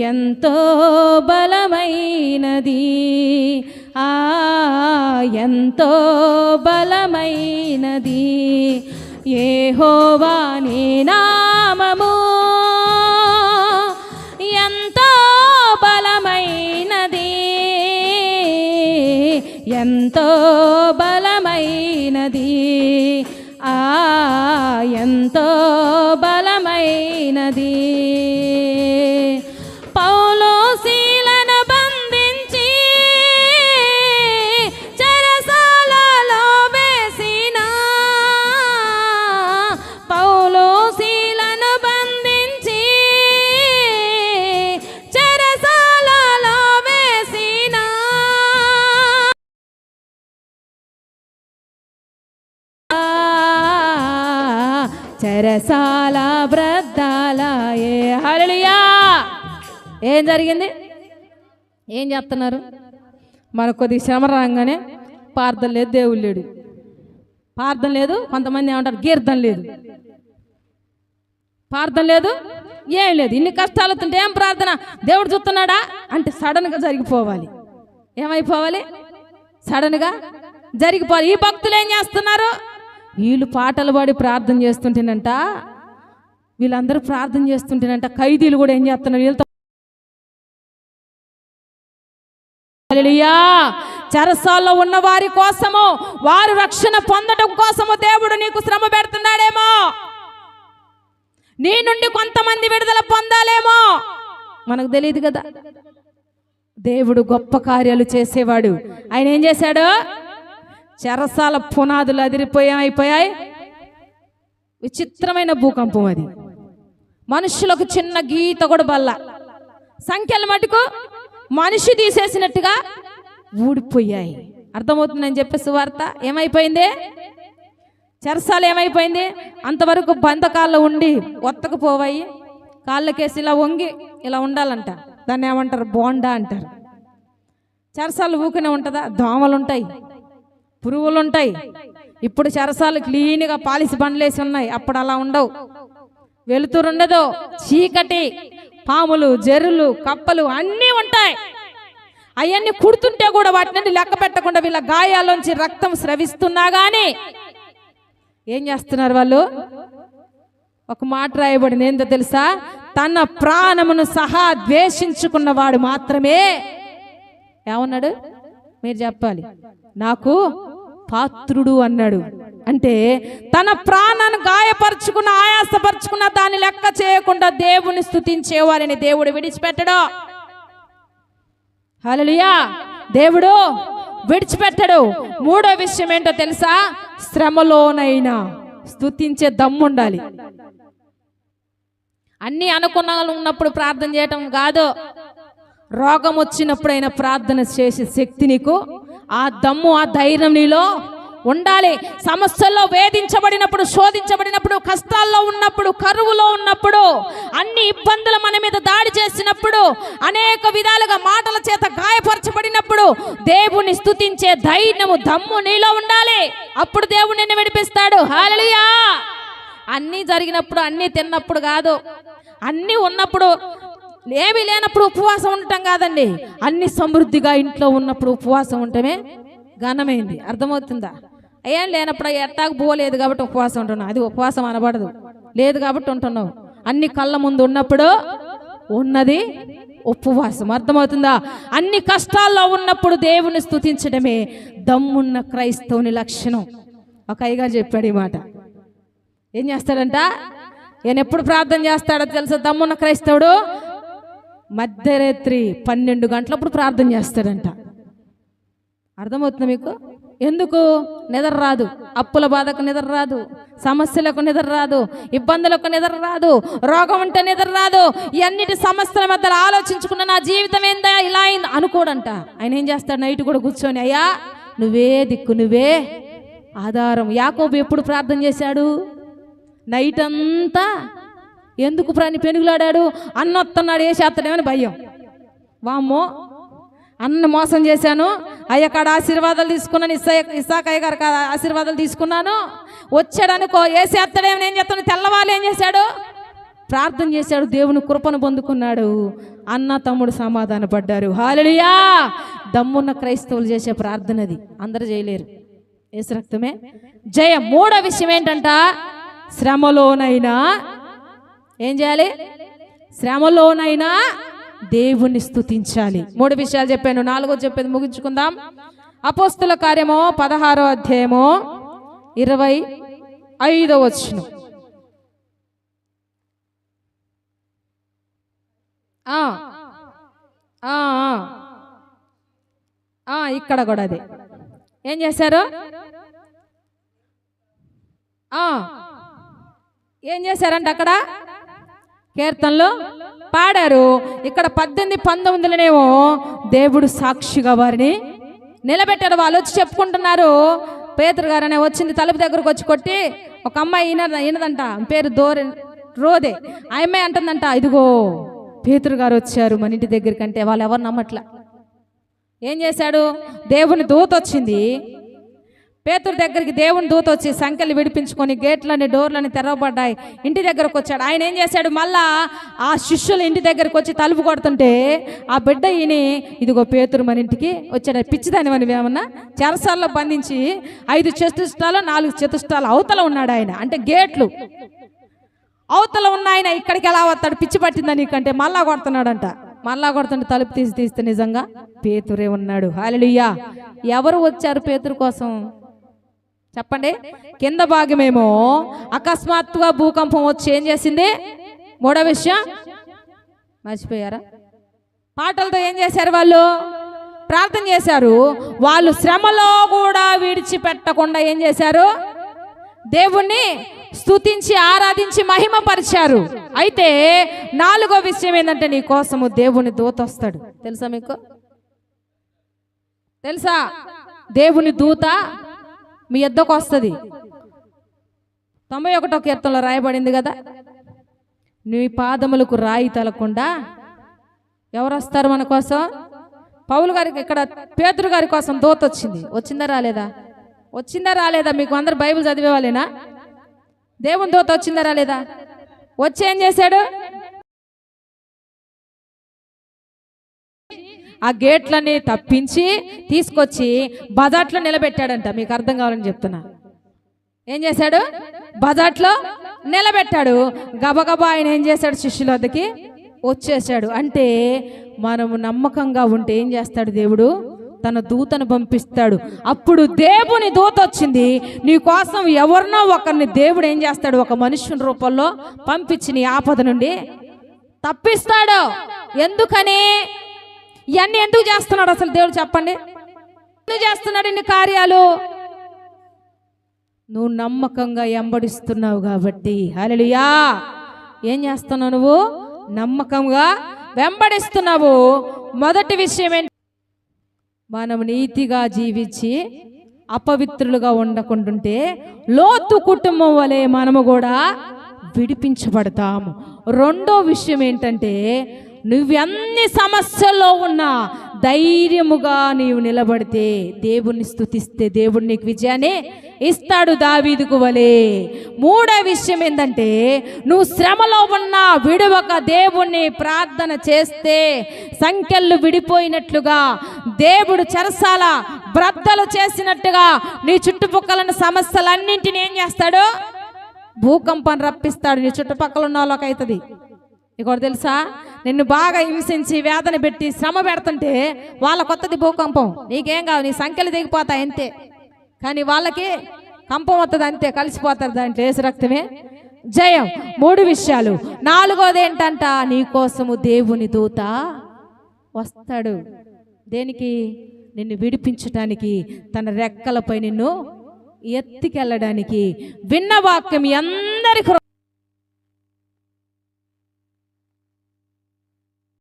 ఎంతో బలమైనది. ఆ ఎంతో బలమైనది. యెహోవా నీ నామము. ఎంతో బలమైనది. ఎంతో చెరసాల బ్రద్దాల ఏ ఏం జరిగింది? ఏం చేస్తున్నారు? మనకు కొద్ది శ్రమ రాగానే పార్థం లేదు దేవుడు లేడు. పార్థం లేదు కొంతమంది ఏమంటారు కీర్థం లేదు. పార్థం లేదు ఏం లేదు. ఇన్ని కష్టాలు వస్తుంటే ఏం ప్రార్థన? దేవుడు చూస్తున్నాడా? అంటే సడన్గా జరిగిపోవాలి. ఏమైపోవాలి? సడన్గా జరిగిపోవాలి. ఈ భక్తులు ఏం చేస్తున్నారు? వీళ్ళు పాటలు పాడి ప్రార్థన చేస్తుంటేనంట వీళ్ళందరూ ప్రార్థన చేస్తుంటేనంట ఖైదీలు కూడా ఏం చేస్తున్నారు? వీళ్ళతో చరసాల్లో ఉన్న వారి కోసము వారు రక్షణ పొందడం కోసము దేవుడు నీకు శ్రమ పెడుతున్నాడేమో. నీ నుండి కొంతమంది విడుదల పొందాలేమో. మనకు తెలియదు కదా. దేవుడు గొప్ప కార్యాలు చేసేవాడు. ఆయన ఏం చేశాడు? చెరసాల పునాదులు అదిరిపోయి అయిపోయాయి. విచిత్రమైన భూకంపం అది. మనుషులకు చిన్న గీత కూడా బల్ల. సంఖ్యల మటుకు మనిషి తీసేసినట్టుగా ఊడిపోయాయి. అర్థమవుతుందని చెప్పే సువార్త? ఏమైపోయింది? చెరసాలు ఏమైపోయింది? అంతవరకు బంధకాల్లో ఉండి ఒత్తకపోవాయి. కాళ్ళకేసి ఇలా వంగి ఇలా ఉండాలంట. దాన్ని ఏమంటారు? బోండా అంటారు. చెరసాలు ఊకనే ఉంటుందా? దోమలు ఉంటాయి. పురుగులు ఉంటాయి ఇప్పుడు చెరసాలు క్లీన్గా పాలిసి బండ్లేసి ఉన్నాయి. అప్పుడు అలా ఉండవు. వెలుతురుండదు. చీకటి పాములు జెర్రులు కప్పలు అన్నీ ఉంటాయి. అవన్నీ కుడుతుంటే కూడా వాటి నుండి లెక్క పెట్టకుండా వీళ్ళ గాయాల్లోంచి రక్తం స్రవిస్తున్నా కానీ ఏం చేస్తున్నారు వాళ్ళు? ఒక మాట రాయబడింది. ఏందో తెలుసా? తన ప్రాణమును సహా ద్వేషించుకున్నవాడు మాత్రమే. ఏమన్నాడు? మీరు చెప్పాలి. నాకు పాత్రుడు అన్నాడు. అంటే తన ప్రాణాన్ని గాయపరుచుకున్న ఆయాసపరుచుకున్న దాన్ని లెక్క చేయకుండా దేవుని స్తుతించే వారిని దేవుడు విడిచిపెట్టడు. హలలుయా దేవుడు విడిచిపెట్టడు. మూడో విషయం ఏంటో తెలుసా? శ్రమలోనైనా స్థుతించే దమ్ముండాలి అన్ని అనుకున్న ఉన్నప్పుడు ప్రార్థన చేయటం కాదు. రోగం వచ్చినప్పుడైనా ప్రార్థన చేసే శక్తి నీకు ఆ దమ్ము ఆ ధైర్యం నీలో ఉండాలి. సమస్యల్లో వేధించబడినప్పుడు శోధించబడినప్పుడు కష్టాల్లో ఉన్నప్పుడు కరువులో ఉన్నప్పుడు అన్ని ఇబ్బందులు మన మీద దాడి చేసినప్పుడు అనేక విధాలుగా మాటల చేత గాయపరచబడినప్పుడు దేవుని స్థుతించే ధైర్యము దమ్ము నీలో ఉండాలి. అప్పుడు దేవుడు నిన్ను విడిపిస్తాడు. హాలలియా అన్నీ జరిగినప్పుడు అన్నీ తిన్నప్పుడు కాదు. అన్నీ ఉన్నప్పుడు ఏమీ లేనప్పుడు ఉపవాసం ఉండటం కాదండి. అన్ని సమృద్ధిగా ఇంట్లో ఉన్నప్పుడు ఉపవాసం ఉండటమే ఘనమైంది. అర్థమవుతుందా? ఏం లేనప్పుడు ఎట్టాకు పోలేదు కాబట్టి ఉపవాసం ఉంటున్నావు. అది ఉపవాసం అనబడదు. లేదు కాబట్టి ఉంటున్నావు. అన్ని కళ్ళ ముందు ఉన్నప్పుడు ఉన్నది ఉపవాసం. అర్థమవుతుందా? అన్ని కష్టాల్లో ఉన్నప్పుడు దేవుని స్థుతించడమే దమ్మున్న క్రైస్తవుని లక్షణం. ఒక అయ్యగారు చెప్పాడు ఈ మాట. ఏం చేస్తాడంట? నేను ఎప్పుడు ప్రార్థన చేస్తాడో తెలుసా? దమ్మున్న క్రైస్తవుడు మధ్యరాత్రి పన్నెండు గంటలప్పుడు ప్రార్థన చేస్తాడంట. అర్థమవుతుంది మీకు? ఎందుకు? నిద్ర రాదు. అప్పుల బాధకు నిద్ర రాదు. సమస్యలకు నిద్ర రాదు. ఇబ్బందులకు నిద్ర రాదు. రోగం ఉంటే నిద్ర రాదు. ఇవన్నిటి సమస్యల మధ్యలో ఆలోచించుకున్న నా జీవితం ఏందా ఇలా అయింది అనుకోడంట. ఆయన ఏం చేస్తాడు? నైట్ కూడా కూర్చొని అయ్యా నువ్వే దిక్కు నువ్వే ఆధారం. యాకోబు ఎప్పుడు ప్రార్థన చేశాడు? నైట్ అంతా ఎందుకు ప్రాణి పెనుగులాడాడు? అన్న వస్తున్నాడు ఏ చేస్తాడేమని భయం. వామ్మో అన్న మోసం చేశాను. అయ్య కాడ ఆశీర్వాదాలు తీసుకున్నాను ఇసా ఇస్సాకయ్య గారు ఆశీర్వాదాలు తీసుకున్నాను. వచ్చాడు అనుకో ఏ చేస్తాడేమని ఏం చేస్తాను తెల్లవాళ్ళు ఏం చేశాడు? ప్రార్థన చేశాడు దేవుని కృపను పొందుకున్నాడు. అన్న తమ్ముడు సమాధాన పడ్డారు. హాలలియా దమ్మున్న క్రైస్తవులు చేసే ప్రార్థన అది. అందరు చేయలేరు. ఏసు రక్తమే. జయ మూడో విషయం ఏంటంట? శ్రమలోనైనా ఏం చేయాలి? శ్రమలోనైనా దేవుణ్ణి స్థుతించాలి మూడు విషయాలు చెప్పాను నాలుగో చెప్పేది ముగించుకుందాం. అపోస్తుల కార్యము పదహారో అధ్యాయము ఇరవై ఐదో వచ్చును ఆ, ఇక్కడ కూడా అది. ఏం చేశారు? ఏం చేశారంట అక్కడ? కీర్తనలు పాడారు. ఇక్కడ పద్దెనిమిది పంతొమ్మిదిలోనేమో దేవుడు సాక్షిగా వారిని నిలబెట్టారు. వాళ్ళు వచ్చి చెప్పుకుంటున్నారు. పేతురు గారు అనే వచ్చింది తలుపు దగ్గరకు వచ్చి కొట్టి ఒక అమ్మాయి ఈన ఈనదంట పేరు దోరె రోదే. ఆ అమ్మాయి అంటుందంట ఇదిగో పేతురు గారు వచ్చారు మన ఇంటి దగ్గరికి అంటే వాళ్ళు ఎవరు నమ్మట్లా. ఏం చేశాడు? దేవుని దూత వచ్చింది. పేతురు దగ్గరికి దేవుని దూత వచ్చి సంఖ్యలు విడిపించుకొని గేట్లని డోర్లని తెరవబడ్డాయి. ఇంటి దగ్గరకు వచ్చాడు. ఆయన ఏం చేశాడు? మళ్ళా ఆ శిష్యులు ఇంటి దగ్గరకు వచ్చి తలుపు కొడుతుంటే ఆ బిడ్డ ఈయన ఇదిగో పేతురు మన ఇంటికి వచ్చాడు. పిచ్చిదాని మనం ఏమన్నా? చెరసాల్లో బంధించి ఐదు చతుష్టాలు నాలుగు చతుష్టాలు అవతల ఉన్నాడు ఆయన. అంటే గేట్లు. అవతల ఉన్న ఆయన ఇక్కడికి ఎలా వస్తాడు? పిచ్చి పట్టిందా నీకంటే? మళ్ళా కొడుతున్నాడంట. మళ్ళా కొడుతుంటే తలుపు తీసి తీస్తే నిజంగా పేతురే ఉన్నాడు. హాలలుయ్యా ఎవరు వచ్చారు పేతురు కోసం? చెప్పండి. కింద భాగమేమో అకస్మాత్తుగా భూకంపం వచ్చి ఏం చేసింది? మూడో విషయం. మర్చిపోయారా? పాటలతో ఏం చేశారు వాళ్ళు? ప్రార్థన చేశారు. వాళ్ళు శ్రమలో కూడా విడిచిపెట్టకుండా ఏం చేశారు? దేవుణ్ణి స్తుతించి ఆరాధించి మహిమపరిచారు. అయితే నాలుగో విషయం ఏంటంటే నీ కోసము దేవుని దూత వస్తాడు. తెలుసా మీకు? తెలుసా? దేవుని దూత మీ ఎద్దకు వస్తుంది. తొంభై ఒకటో కీర్తనలో రాయబడింది కదా? నీ పాదములకు రాయి తలకుండా ఎవరు వస్తారు మన కోసం? పౌలు గారికి ఇక్కడ పేతురు గారి కోసం దోత వచ్చింది. వచ్చిందా రాలేదా? వచ్చిందా రాలేదా? మీకు అందరు బైబిల్ చదివేవాళ్ళేనా దేవుని దోత వచ్చిందా రాలేదా? వచ్చి ఏం చేశాడు? ఆ గేట్లని తప్పించి తీసుకొచ్చి బజాట్లో నిలబెట్టాడంట. మీకు అర్థం కావాలని చెప్తున్నా. ఏం చేశాడు? బజాట్లో నిలబెట్టాడు. గబగబా ఆయన ఏం చేశాడు? శిష్యుల వద్దకి వచ్చేసాడు అంటే మనము నమ్మకంగా ఉంటే ఏం చేస్తాడు దేవుడు? తన దూతను పంపిస్తాడు. అప్పుడు దేవుని దూత వచ్చింది. నీ కోసం ఎవరినో ఒకరిని దేవుడు ఏం చేస్తాడు? ఒక మనుషుని రూపంలో పంపించి నీ ఆపద నుండి తప్పిస్తాడు. ఎందుకని? ఇవన్నీ ఎందుకు చేస్తున్నాడు అసలు దేవుడు చెప్పండి? ఎందుకు చేస్తున్నాడు ఇన్ని కార్యాలు? నువ్వు నమ్మకంగా ఎంబడిస్తున్నావు కాబట్టి. హల్లెలూయా! ఏం చేస్తున్నావు నువ్వు? నమ్మకంగా వెంబడిస్తున్నావు. మొదటి విషయం ఏంటి? మనం నీతిగా జీవించి అపవిత్రులుగా ఉండకుంటుంటే లోతు కుటుంబం వలె మనము కూడా విడిపించబడతాము. రెండో విషయం ఏంటంటే నువ్వెన్ని సమస్యల్లో ఉన్నా ధైర్యముగా నీవు నిలబడితే దేవుణ్ణి స్థుతిస్తే దేవుడు నీకు విజయాన్ని ఇస్తాడు దావీదుకు వలే. మూడో విషయం ఏంటంటే నువ్వు శ్రమలో ఉన్నా విడవక దేవుణ్ణి ప్రార్థన చేస్తే సంఖ్యలు విడిపోయినట్లుగా దేవుడు చెరసాల బ్రద్దలు చేసినట్టుగా నీ చుట్టుపక్కల సమస్యలన్నింటినీ ఏం చేస్తాడు? భూకంపం రప్పిస్తాడు. నీ చుట్టుపక్కల ఉన్న వాళ్ళకి అవుతుంది తెలుసా? నిన్ను బాగా హింసించి వేదన పెట్టి శ్రమ పెడుతుంటే వాళ్ళ కొత్తది భూకంపం. నీకేం కావు నీ సంఖ్యలు దిగిపోతాయి అంతే. కానీ వాళ్ళకి కంపం వస్తుంది అంతే కలిసిపోతారు దాంట్లో వేసి రక్తమే. జయం మూడు విషయాలు. నాలుగోది ఏంటంట నీ కోసము దేవుని దూత వస్తాడు. దేనికి? నిన్ను విడిపించటానికి తన రెక్కలపై నిన్ను ఎత్తికెళ్ళడానికి. విన్న వాక్యం అందరి